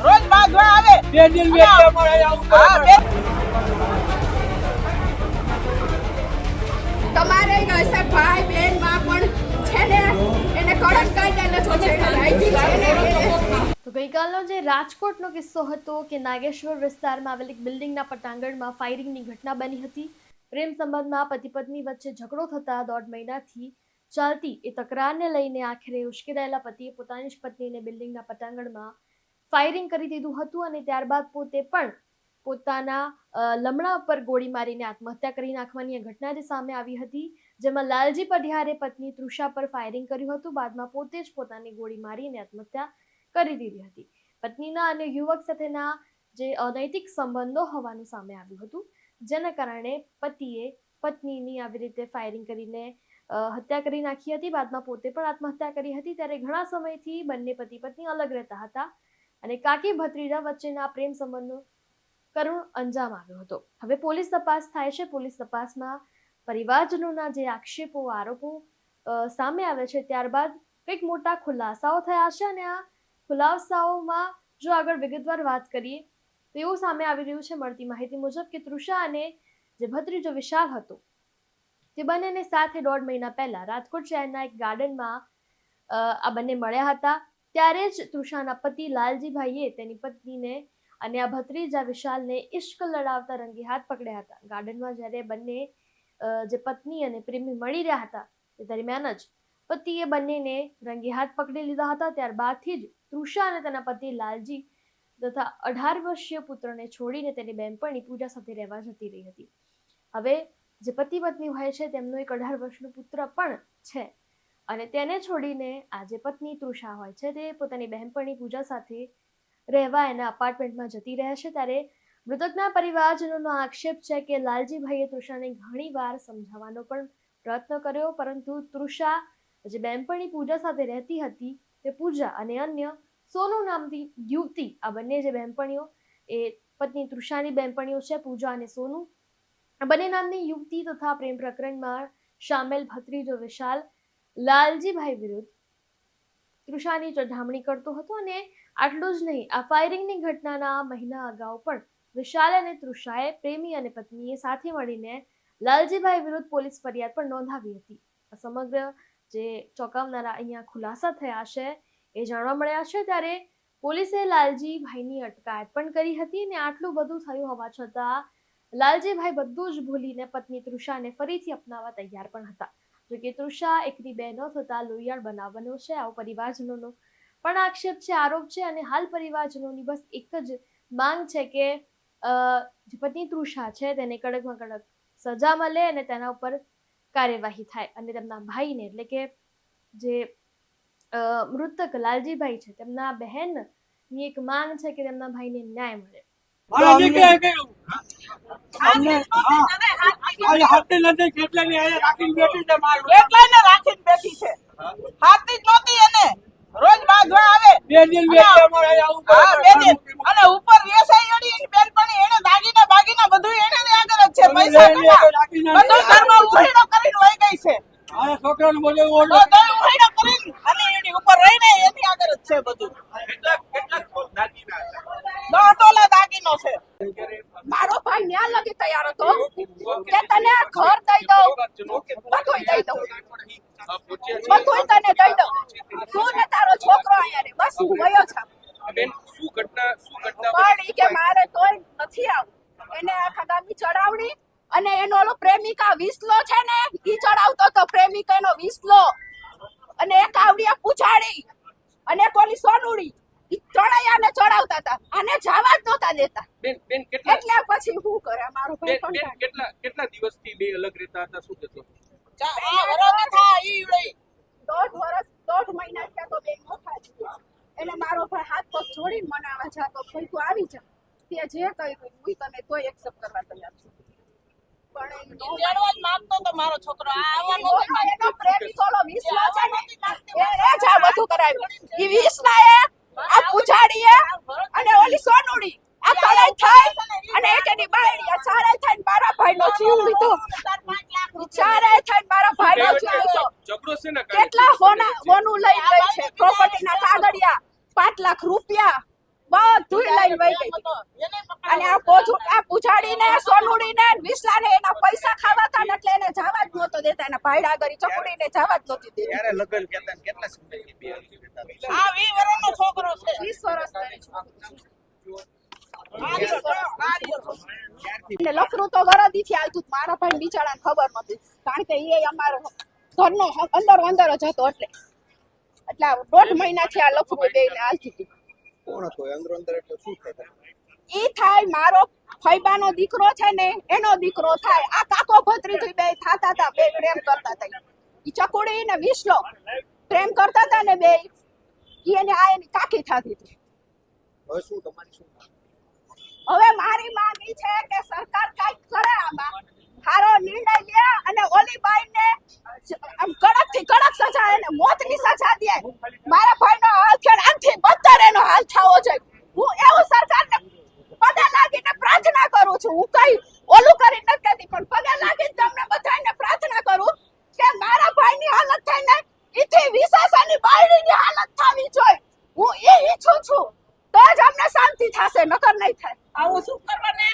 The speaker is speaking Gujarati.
રોજ બાંધવા આવે હા, બે તો ગઈકાલનો જે રાજકોટનો કિસ્સો હતો કે નાગેશ્વર વિસ્તારમાં આવેલી બિલ્ડિંગના પટાંગણમાં ફાયરિંગની ઘટના બની હતી. પ્રેમ સંબંધમાં પતિ પત્ની વચ્ચે ઝઘડો થતા દોઢ મહિનાથી ચાલતી એ તકરારને લઈને આખરે ઉશ્કેરાયેલા પતિએ પોતાની જ પત્નીને બિલ્ડિંગના પટાંગણમાં ફાયરિંગ કરી દીધું હતું અને ત્યારબાદ પોતે પણ પોતાના લમણા ઉપર ગોળી મારીને આત્મહત્યા કરી નાખવાની ઘટના જે સામે આવી હતી. જેમાં લાલજી પઢિયારે પત્ની તૃષા પર ફાયરિંગ કર્યું હતું. બાદમાં પોતે જ પોતાની ગોળી મારીને આત્મહત્યા કરી દીધી હતી. પત્નીના અને યુવક સાથેના જે અનૈતિક સંબંધો હોવાનું સામે આવ્યું હતું. જેના કારણે પતિએ પત્નીની આવી રીતે ફાયરિંગ કરીને હત્યા કરી નાખી હતી. બાદમાં પોતે પણ આત્મહત્યા કરી હતી. ત્યારે ઘણા સમયથી બંને પતિ પત્ની અલગ રહેતા હતા અને કાકી ભત્રીજા વચ્ચેના પ્રેમ સંબંધનો કરુણ અંજામ આવ્યો હતો. હવે પોલીસ તપાસ થાય છે. પોલીસ તપાસમાં પરિવારજનોના જે આક્ષેપો, આરોપો સામે આવે છે, ત્યારબાદ કંઈક મોટા ખુલાસાઓ થયા છે અને આ ખુલાસાઓમાં જો આગળ વિગતવાર વાત કરીએ, તો એવું સામે આવી રહ્યું છે મળતી માહિતી મુજબ કે તૃષા અને જે ભત્રીજો વિશાલ હતો, તે બંનેને સાથે દોઢ મહિના પહેલા રાજકોટ શહેરના એક ગાર્ડનમાં આ બંને મળ્યા હતા. ત્યારે જ તૃષાના પતિ લાલજીભાઈએ તેની પત્નીને અને આ ભત્રીજા વિશાલને ઇશ્ક લડાવતા રંગે હાથ પકડ્યા હતા. ગાર્ડનમાં જ્યારે બંને જે પત્ની અને પ્રેમી મળી રહ્યા હતા તે દરમિયાન જ પતિએ બંનેને રંગે હાથ પકડી લીધા હતા. ત્યારબાદથી જ તૃષા અને તેના પતિ લાલજી તથા અઢાર વર્ષીય પુત્રને છોડીને તેની બહેનપણી પૂજા સાથે રહેવા જતી રહી હતી. હવે જે પતિ પત્ની હોય છે તેમનો એક અઢાર વર્ષનો પુત્ર પણ છે અને તેને છોડીને આ જે પત્ની તૃષા હોય છે તે પોતાની બહેનપણી પૂજા સાથે રહેવા એના અપાર્ટમેન્ટમાં જતી રહે છે. ત્યારે મૃતકના પરિવારજનોનો આક્ષેપ છે કે લાલજીભાઈએ તૃષાને ઘણીવાર સમજાવવાનો પણ પ્રયત્ન કર્યો, પરંતુ તૃષા જે બહેનપણી પૂજા સાથે રહેતી હતી તે પૂજા અને અન્ય સોનુ નામથી યુવતી આ બંને જે બહેનપણીઓ એ પત્ની તૃષાની બહેનપણીઓ છે, પૂજા અને સોનુ બંને નામની યુવતી તથા પ્રેમ પ્રકરણમાં સામેલ ભત્રીજો વિશાલ લાલજીભાઈ વિરુદ્ધ તૃષાની ચઢામણી કરતો હતો અને આટલું જ નહીં, આ ફાયરિંગની ઘટનાના મહિના અગાઉ પણ વિશાલ અને તૃષાએ પ્રેમી અને પત્નીએ સાથે મળીને લાલજીભાઈ વિરુદ્ધ પોલીસ ફરિયાદ પણ નોંધાવી હતી. સમગ્ર જે ચોંકાવનારા અહીંયા ખુલાસા થયા છે એ જાણવા મળ્યા છે ત્યારે પોલીસે લાલજીભાઈની અટકાયત પણ કરી હતી અને આટલું બધું થયું હોવા છતાં લાલજીભાઈ બધું જ ભૂલીને પત્ની તૃષાને ફરીથી અપનાવવા તૈયાર પણ હતા. જો કે તૃષા એકની બે ન થતા લોહિયાળ બનાવવાનો છે, આવો પરિવારજનોનો પણ આક્ષેપ છે, આરોપ છે અને હાલ પરિવારજનોની બસ એક જ માંગ છે કે જે પત્ની તૃષા છે તેને કડકમાં કડક સજા મળે અને તેના ઉપર કાર્યવાહી થાય અને તેમના ભાઈને એટલે કે જે મૃતક લાલજીભાઈ છે તેમના બહેનની એક માંગ છે કે તેમના ભાઈને ન્યાય મળે. મારા દીકરાએ કહ્યું અમને હા. આજે હાથે નથી. કેટલાની અહીંયા રાખીને બેઠી છે મારું. એટલાને રાખીને બેઠી છે. હાથથી જ નહોતી એને. રોજ બાંધવા આવે. બે દિન બે દિન અમારે અહીંયા આવું હા, બે દિન. અને ઉપર વેસાઈ ઓળી એની બેનપણી એને દાગીના બાગીના બધું એને જ આગળ જ છે પૈસા ટકા બધું ઘરમાં ઉઘાડો કરીને વહી ગઈ છે મારા છોકરાને બોલે તો ઓળો કરીને અને એની ઉપર રહીને એની આગળ જ છે બધું. દસ તોલા દાગીનો છે. મારો ભાઈ ન્યા લગી તૈયાર હતો. કે તને ઘર દઈ દઉં બધું દઈ દઉં. બધું તને દઈ દઉં. શું ને તારો છોકરો અહીંયા રે બસ હું વયો છું બેન શું ઘટના શું ઘટના પણ કે મારે કોઈ નથી આવું. એને આખા ગામની ચડાવણી અને એનો પ્રેમિકા વિસલો છે ને ઈ ચડાવતો તો પ્રેમિકાનો વિસલો. અને એક આવડિયા પૂછાડી અને કોલી સોનુડી ઈ ત્રણેય આને ચડાવતા હતા. આને જવા જ નહોતા દેતા. બેન બેન કેટલા એટલે પછી હું કરે મારો ભાઈ બેન બેન કેટલા કેટલા દિવસથી બે અલગ રહેતા હતા? શું કહેશો ચા- આ વરોને થા ઈ ઈવડી. દોઢ વર્ષ દોઢ મહિના થયા તો બેન મોટા એટલે મારો ભાઈ હાથ પગ જોડીને મનાવા જાતો ભાઈ તું આવી જા. તે જે કર્યું હું તમે તોય એક્સેપ્ટ કરવા તૈયાર છું. તેડવા જ માંગતો તો મારો છોકરો આ આવવાનો એનો- પ્રેમી ઓલો વિસલો છે ને, એ બધું કરાવ્યું ઈ વિસનાએ આ પૂજાડીએ અને ઓલી સોનુડી આ તળાઈ થઈ અને એક એની બાયડી આ ચારે થઈને મારા ભાઈનો જીવ લીધો. ઈ ચારે થઈને મારા ભાઈનો જીવ લીધો. ઝઘડો છે ને કેટલા હોના હોનું લઈ ગઈ છે પ્રોપર્ટીના કાગળિયા. પાંચ લાખ રૂપિયા બધું લઈને વહી ગઈ. અને આ પોજુ આ પૂજાડીને સોનુડીને વિસલાને એના પૈસા ખાવાતા ને એટલે એને જવા જ નહોતો દેતા. એના ભાઈડા આગળ ચકડીને જવા જ નહોતી દેતી. ક્યારે લગન કેતા કેટલા સમયથી બે? આ વી વર્ષનો છોકરો છે. 20 વર્ષ કરી છે. આ રહ્યો જો, આ રહ્યો છો. અને લફરું તો વરદીથી આવતું મારા ભાઈ બિચારાને ખબર નતી કારણ કે એ અમારો ઘરનો અંદર અંદર જ હતો એટલે. એટલે દોઢ મહિનાથી આ લફરું બે હાલતું હતું. કોણ હતો એ? અંદર એટલે શું થતું ઈ થાય મારો ફૈબાનો દીકરો છે ને એનો દીકરો થાય. આ કાકો ભત્રીજી બે થાતા હતા બે પ્રેમ કરતા હતા. ઈ ચકુડી ને વિસલો પ્રેમ કરતા હતા ને બે ઈ એને આ એની કાકી થાતી હતી. હવે મારી માંગ છે કે સરકાર કાંઈક કરે આમાં. સારો નિર્ણય લે અને ઓલી બાઈને આમ કડકથી કડક સજા એને મોતની સજા દે. મારા ભાઈનો હાલ ખેડ આનથી બત્તર એનો હાલ થવો જોઈએ હું એવું સરકારને પગે લાગીને પ્રાર્થના કરું છું. હું કઈ ઓલું કરી નથી કહેતી પણ પગે લાગીને તમને બધાને પ્રાર્થના કરું કે મારા ભાઈની હાલત થઈને ઈથી વિશાસાની બાયડીની હાલત થવી જોઈએ. હું એ ઈચ્છું છું. તો જ અમને શાંતિ થશે નકર નહીં થાય. આવું શું કરવાને.